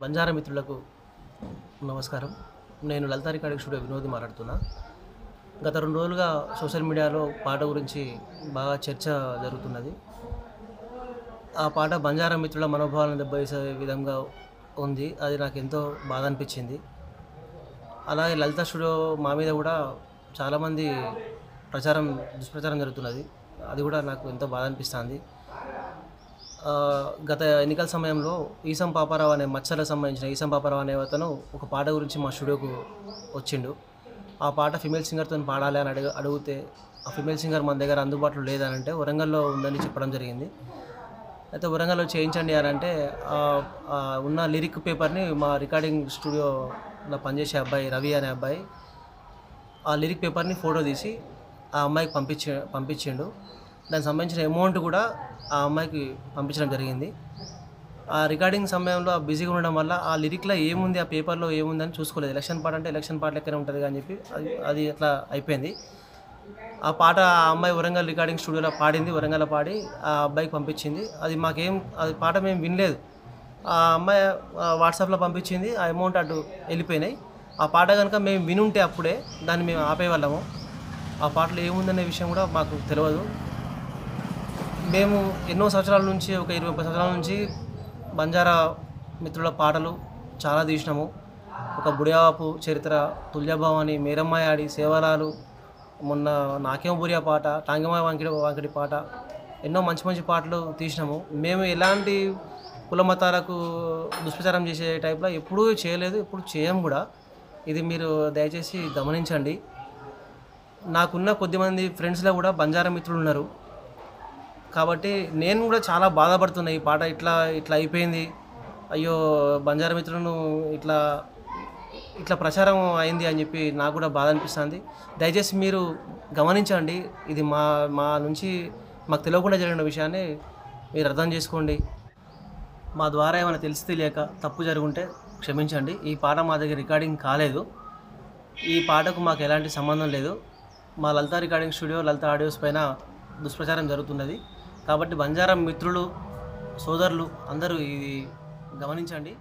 బంజారా మిత్రులకు నమస్కారం. నేను లలిత రికార్డింగ్ స్టూడియో వినోద్ మాట్లాడుతున్నా. గత రెండు రోజులుగా సోషల్ మీడియాలో పాట గురించి బాగా చర్చ జరుగుతున్నది. ఆ పాట బంజారా మిత్రుల మనోభావాలను దెబ్బతీసే విధంగా ఉంది. అది నాకు ఎంతో బాధ అనిపించింది. అలాగే లలిత స్టూడియో మా మీద కూడా చాలామంది ప్రచారం దుష్ప్రచారం జరుగుతున్నది. అది కూడా నాకు ఎంతో బాధ అనిపిస్తుంది. గత ఎన్నికల సమయంలో ఈసం పాపారావు అనే మచ్చలకు సంబంధించిన ఈసం పాపారావు అనే అతను ఒక పాట గురించి మా స్టూడియోకు వచ్చిండు. ఆ పాట ఫిమేల్ సింగర్తో పాడాలి అని అడుగు అడిగితే ఆ ఫిమేల్ సింగర్ మన దగ్గర అందుబాటులో లేదని అంటే వరంగల్లో ఉందని చెప్పడం జరిగింది. అయితే వరంగల్లో చేయించండి అని అంటే ఉన్న లిరిక్ పేపర్ని మా రికార్డింగ్ స్టూడియోలో పనిచేసే అబ్బాయి రవి అనే అబ్బాయి ఆ లిరిక్ పేపర్ని ఫోటో తీసి ఆ అమ్మాయికి పంపించి పంపించిండు. దానికి సంబంధించిన అమౌంట్ కూడా ఆ అమ్మాయికి పంపించడం జరిగింది. ఆ రికార్డింగ్ సమయంలో ఆ బిజీగా ఉండడం వల్ల ఆ లిరిక్లో ఏముంది ఆ పేపర్లో ఏముందని చూసుకోలేదు. ఎలక్షన్ పాట అంటే ఎలక్షన్ పాట లెక్కనే ఉంటుంది అని చెప్పి అది అది అట్లా అయిపోయింది. ఆ పాట ఆ అమ్మాయి వరంగల్ రికార్డింగ్ స్టూడియోలో పాడింది వరంగల్లో పాడి ఆ అబ్బాయికి పంపించింది. అది మాకేం అది పాట మేము వినలేదు. ఆ అమ్మాయి వాట్సాప్లో పంపించింది ఆ అమౌంట్ అటు వెళ్ళిపోయినాయి. ఆ పాట కనుక మేము వినుంటే అప్పుడే దాన్ని మేము ఆపేవాళ్ళము. ఆ పాటలో ఏముందనే విషయం కూడా మాకు తెలియదు మేము ఎన్నో సంవత్సరాల నుంచి ఒక ఇరవై ముప్పై సంవత్సరాల నుంచి బంజారా మిత్రుల పాటలు చాలా తీసినాము. ఒక బుడియాపు చరిత్ర తుల్యభావాని మేరమ్మాయి ఆడి సేవలాలు మొన్న నాకేమో బురియా పాట టాంగమాయ వాంకిడి వాంకిడి పాట ఎన్నో మంచి మంచి పాటలు తీసినాము. మేము ఎలాంటి కుల మతాలకు దుష్ప్రచారం చేసే టైప్లో ఎప్పుడూ చేయలేదు ఎప్పుడు చేయం కూడా. ఇది మీరు దయచేసి గమనించండి. నాకున్న కొద్దిమంది ఫ్రెండ్స్లో కూడా బంజారా మిత్రులు ఉన్నారు. కాబట్టి నేను కూడా చాలా బాధపడుతున్నా. ఈ పాట ఇట్లా ఇట్లా అయిపోయింది. అయ్యో బంజారా మిత్రులను ఇట్లా ఇట్లా ప్రచారం అయింది అని చెప్పి నాకు కూడా బాధ అనిపిస్తుంది. దయచేసి మీరు గమనించండి. ఇది మా మా నుంచి మాకు తెలియకుండా జరిగిన విషయాన్ని మీరు అర్థం చేసుకోండి. మా ద్వారా ఏమైనా తెలిసి తెలియక తప్పు జరుగుంటే క్షమించండి. ఈ పాట మా దగ్గర రికార్డింగ్ కాలేదు. ఈ పాటకు మాకు ఎలాంటి సంబంధం లేదు. మా Lalitha recording studio Lalitha audios పైన దుష్ప్రచారం జరుగుతున్నది. కాబట్టి బంజారా మిత్రులు సోదరులు అందరూ ఇది గమనించండి.